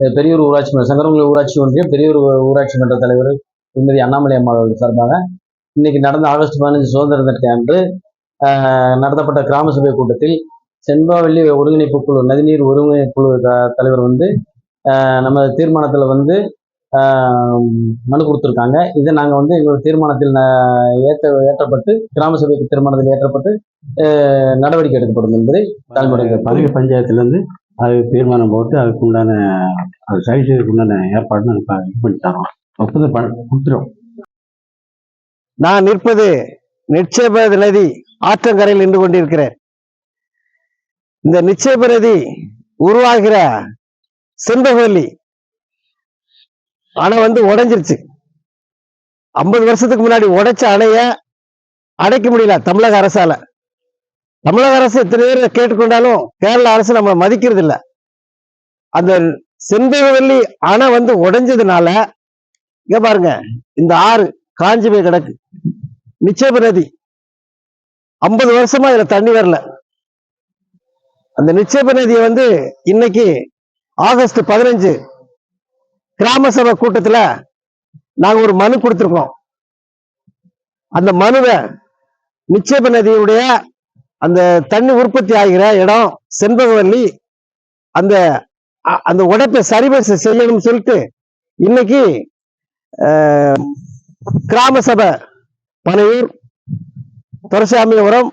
பெரியூர் ஊராட்சி மன்ற சங்கரங்குளி ஊராட்சி ஒன்றியம் பெரியூர் ஊராட்சி மன்ற தலைவர் திருமதி அண்ணாமலை அம்மா அவர்கள் சார்பாக இன்னைக்கு நடந்த ஆகஸ்ட் பதினஞ்சு சுதந்திர தினத்தை அன்று நடத்தப்பட்ட கிராம சபை கூட்டத்தில் செண்பாவள்ளி ஒருங்கிணைப்பு குழு நதிநீர் ஒருங்கிணைப்பு குழு தலைவர் வந்து நம்ம தீர்மானத்தில் வந்து மனு கொடுத்துருக்காங்க. இதை நாங்கள் வந்து எங்களோட தீர்மானத்தில் ஏற்ற ஏற்றப்பட்டு கிராம சபைக்கு தீர்மானத்தில் ஏற்றப்பட்டு நடவடிக்கை எடுக்கப்படும் என்பதை தலைமுறை பஞ்சாயத்துலேருந்து அது தீர்மானம் போட்டு அதுக்கு உண்டான அது சரி செய்யறதுக்கு உண்டான ஏற்பாடு நாங்கள் இது பண்ணி தரோம். ஒப்புதல் பண்ண கொடுத்துரும் நான் நிற்பது நிச்சயப நதி ஆற்றங்கரையில் நின்று கொண்டிருக்கிறேன். இந்த நிச்சயப நதி உருவாகிற செண்பகவல்லி அணை வந்து உடைஞ்சிருச்சு. ஐம்பது வருஷத்துக்கு முன்னாடி உடைச்ச அணைய அடைக்க முடியல தமிழக அரசால. தமிழக அரசு எத்தனை பேர் கேட்டுக்கொண்டாலும் கேரள அரசு நம்ம மதிக்கிறது இல்ல அந்த செண்பகவல்லி அணை வந்து உடைஞ்சதுனால இங்க பாருங்க இந்த ஆறு காஞ்சி போய் கிடக்கு. நிச்சயப நதி ஐம்பது வருஷமா இதுல தண்ணி வரல. அந்த நிச்சயப நதியை வந்து இன்னைக்கு ஆகஸ்ட் பதினஞ்சு கிராம சபை கூட்டத்துல நாங்க ஒரு மனு கொடுத்திருக்கோம். அந்த மனுவை நிச்சயப நதியுடைய அந்த தண்ணி உற்பத்தி ஆகிற இடம் செண்பகவல்லி அந்த அ- அந்த உடைப்பை சரி செய்யணும்னு சொல்லிட்டு இன்னைக்கு கிராம சபை பனையூர் துரசாமிபுரம்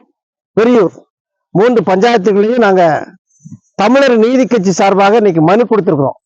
பெரியூர் மூன்று பஞ்சாயத்துகளையும் நாங்கள் தமிழர் நீதி கட்சி சார்பாக இன்னைக்கு மனு கொடுத்துருக்குறோம்.